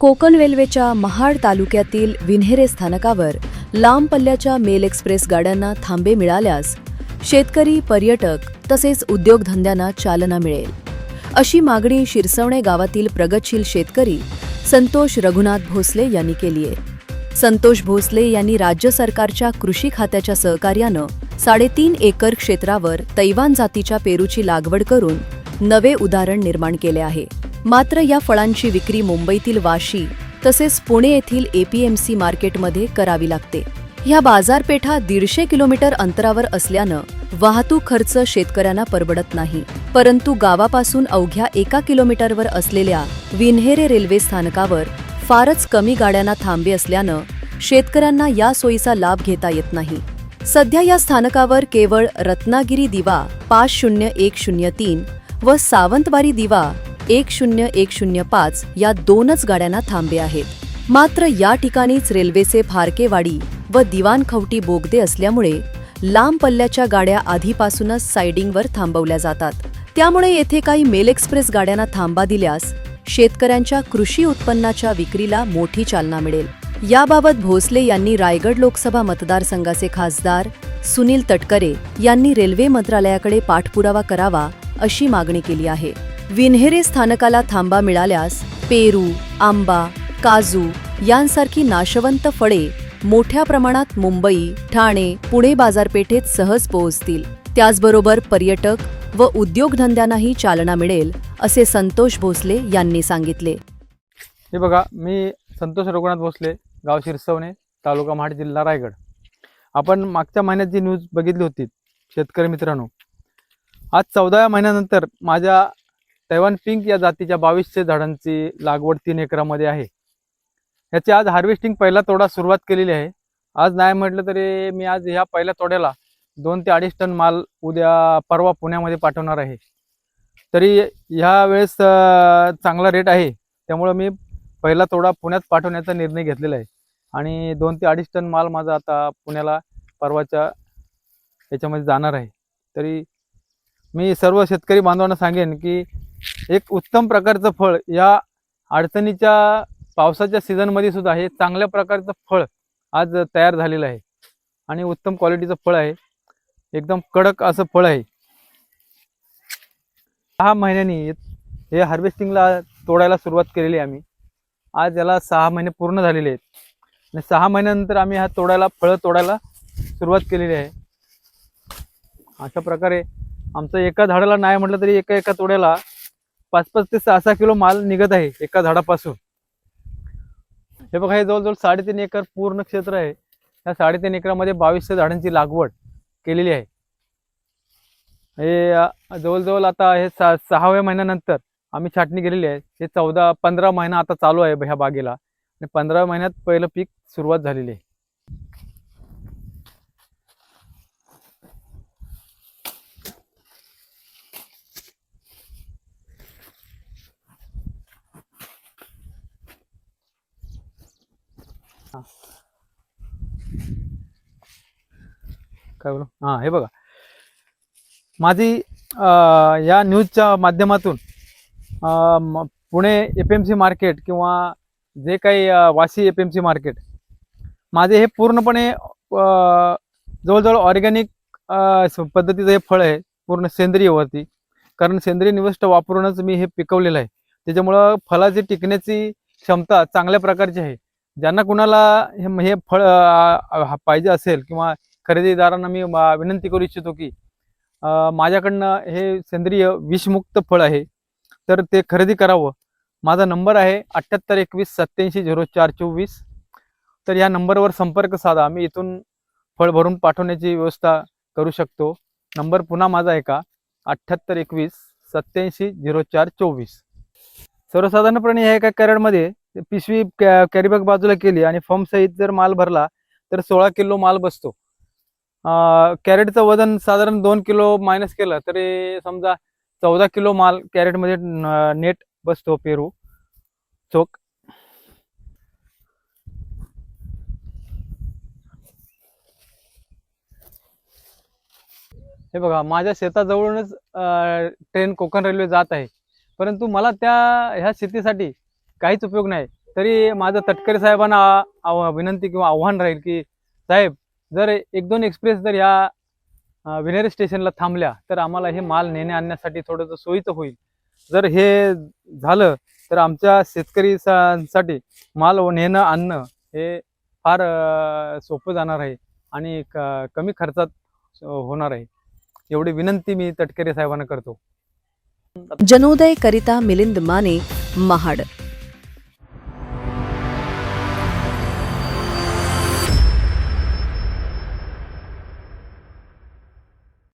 कोकण रेल्वेच्या महाड तालुक्यातील विन्हेरे स्थानकावर लांब पल्ल्याच्या मेल एक्सप्रेस गाड्यांना थांबे मिळाल्यास शेतकरी पर्यटक तसेच उद्योगधंद्यांना चालना मिळेल. अशी मागणी शिरसवणे गावातील प्रगतशील शेतकरी संतोष रघुनाथ भोसले यांनी केली आहे. संतोष भोसले यांनी राज्य सरकारच्या कृषी खात्याच्या सहकार्यानं साडेतीन एकर क्षेत्रावर तैवान जातीच्या पेरूची लागवड करून नवे उदाहरण निर्माण केले आहे. मात्र या फळांची विक्री मुंबईतील वाशी तसेच पुणे येथील एपीएमसी मार्केटमध्ये करावी लागते. ह्या बाजारपेठा दीडशे किलोमीटर अंतरावर असल्यानं वाहतूक खर्च शेतकऱ्यांना परवडत नाही. परंतु गावापासून अवघ्या एका किलोमीटरवर असलेल्या विन्हेरे रेल्वे स्थानकावर फारच कमी गाड्यांना थांबे असल्यानं शेतकऱ्यांना या सोयीचा लाभ घेता येत नाही. सध्या या स्थानकावर केवळ रत्नागिरी दिवा पाच शून्य एक शून्य तीन व सावंतवारी दिवा एक शून्य एक शून्य पाच या दोनच गाड्यांना थांबे आहेत. मात्र या ठिकाणीच रेल्वेचे फारकेवाडी व दिवाणखवटी बोगदे असल्यामुळे लांब पल्ल्याच्या गाड्या आधीपासूनच सायडिंगवर थांबवल्या जातात. त्यामुळे येथे काही मेल एक्सप्रेस गाड्यांना थांबा दिल्यास शेतकऱ्यांच्या कृषी उत्पन्नाच्या विक्रीला मोठी चालना मिळेल. याबाबत भोसले यांनी रायगड लोकसभा मतदारसंघाचे खासदार सुनील तटकरे यांनी रेल्वे मंत्रालयाकडे पाठपुरावा करावा अशी मागणी केली आहे. विन्हेरे स्थानकाला थांबा मिळाल्यास पेरू आंबा काजू यांसारखी नाशवंत फळे मोठ्या प्रमाणात मुंबई ठाणे पुणे बाजारपेठेत सहज पोहोचतील. त्याचबरोबर पर्यटक व उद्योगधंद्यांनाही चालना मिळेल असे संतोष भोसले यांनी सांगितले. हे बघा मी संतोष रघुनाथ भोसले गाव शिरसवणे तालुका महाड जिल्हा रायगड. आपण मागच्या महिन्यात जी न्यूज बघितली होती शेतकरी मित्रांनो आज चौदाव्या महिन्यानंतर माझ्या तैवान पिंक या जातीच्या बावीसशे झाडांची लागवड तीन एकरामध्ये आहे. ह्याची आज हार्वेस्टिंग पहिला तोडा सुरुवात केलेली आहे. आज नाही म्हटलं तरी मी आज ह्या पहिल्या तोड्याला दोन ते अडीच टन माल उद्या परवा पुण्यामध्ये पाठवणार आहे. तरी ह्या वेळेस चांगला रेट आहे. त्यामुळं मी पहिला तोडा पुण्यात पाठवण्याचा निर्णय घेतलेला आहे. आणि दोन ते अडीच टन माल माझा आता पुण्याला परवाच्या याच्यामध्ये जाणार आहे. तरी मी सर्व शेतकरी बांधवांना सांगेन की एक उत्तम प्रकारचं फळ या अडचणीच्या पावसाच्या सीझनमध्ये सुद्धा हे चांगल्या प्रकारचं फळ आज तयार झालेलं आहे. आणि उत्तम क्वालिटीचं फळ आहे. एकदम कडक असं फळ आहे. सहा महिन्यांनी हे हार्वेस्टिंगला तोडायला सुरुवात केलेली आहे आम्ही. आज याला सहा महिने पूर्ण झालेले आहेत. आणि सहा महिन्यानंतर आम्ही हा तोडायला फळं तोडायला सुरुवात केलेली आहे. अशा प्रकारे आमचं एका झाडाला नाही म्हटलं तरी एका एका तोड्याला पाच पाच ते सहा सहा किलो माल निघत आहे एका झाडापासून. हे बघा हे जवळजवळ साडेतीन एकर पूर्ण क्षेत्र आहे. या साडेतीन एकरामध्ये बावीसशे झाडांची लागवड केलेली आहे. हे जवळजवळ आता हे सा सहाव्या महिन्यानंतर आम्ही छाटणी केलेली आहे. हे चौदा पंधरा महिना आता चालू आहे ह्या बागेला. आणि पंधरा महिन्यात पहिलं पीक सुरुवात झालेली आहे. हां काय बोलू? हां हे बघा. माझी या न्यूजच्या माध्यमातून Pune F M C market किंवा जे काही Vashi F M C market माझे हे पूर्णपणे जवळजवळ ऑर्गॅनिक पद्धतीचं हे फळ आहे पूर्ण सेंद्रियवरती कारण सेंद्रिय निविष्ट वापरूनच मी हे पिकवलेलं आहे. त्याच्यामुळं फळाची टिकण्याची क्षमता चांगल्या प्रकारची आहे. ज्यांना कुणाला हे हे फळ पाहिजे असेल किंवा खरेदीदारांना मी विनंती करू इच्छितो की माझ्याकडनं हे सेंद्रिय विषमुक्त फळ आहे तर ते खरेदी करावं. माझा नंबर आहे अठ्ठ्याहत्तर एकवीस सत्याऐंशी झिरो चार चोवीस. तर या नंबरवर संपर्क साधा. मी इथून फळ भरून पाठवण्याची व्यवस्था करू शकतो. नंबर पुन्हा माझा आहे का? अठ्ठ्याहत्तर एकवीस सत्याऐंशी झिरो चार चोवीस. सर्वसाधारणपणे ह्या एका कॅरेटमध्ये पिशवी कॅ कॅरीबॅग बाजूला केली आणि फॉर्म सहित जर माल भरला तर सोळा किलो माल बसतो. कॅरेटचं वजन साधारण दोन किलो मायनस केलं तरी समजा चौदा किलो माल कॅरेटमध्ये नेट बसतो पेरू. चोक. हे बघा माझ्या शेताजवळूनच ट्रेन कोकण रेल्वे जात आहे. परंतु मला त्या ह्या शेतीसाठी काहीच उपयोग नाही. तरी माझं तटकरे साहेबांना आव- विनंती किंवा आव्हान राहील की साहेब जर एक दोन एक्सप्रेस जर या विनेरी स्टेशनला थांबल्या तर आम्हाला हे माल नेणे आणण्यासाठी थोडंसं सोयीचं होईल. जर हे झालं तर आमच्या शेतकरी सा- साठी माल नेणं आणणं हे फार सोपं जाणार आहे आणि क- कमी खर्चात होणार आहे. एवढी विनंती मी तटकरे साहेबांना करतो. जनोदय करिता मिलिंद माने महाड.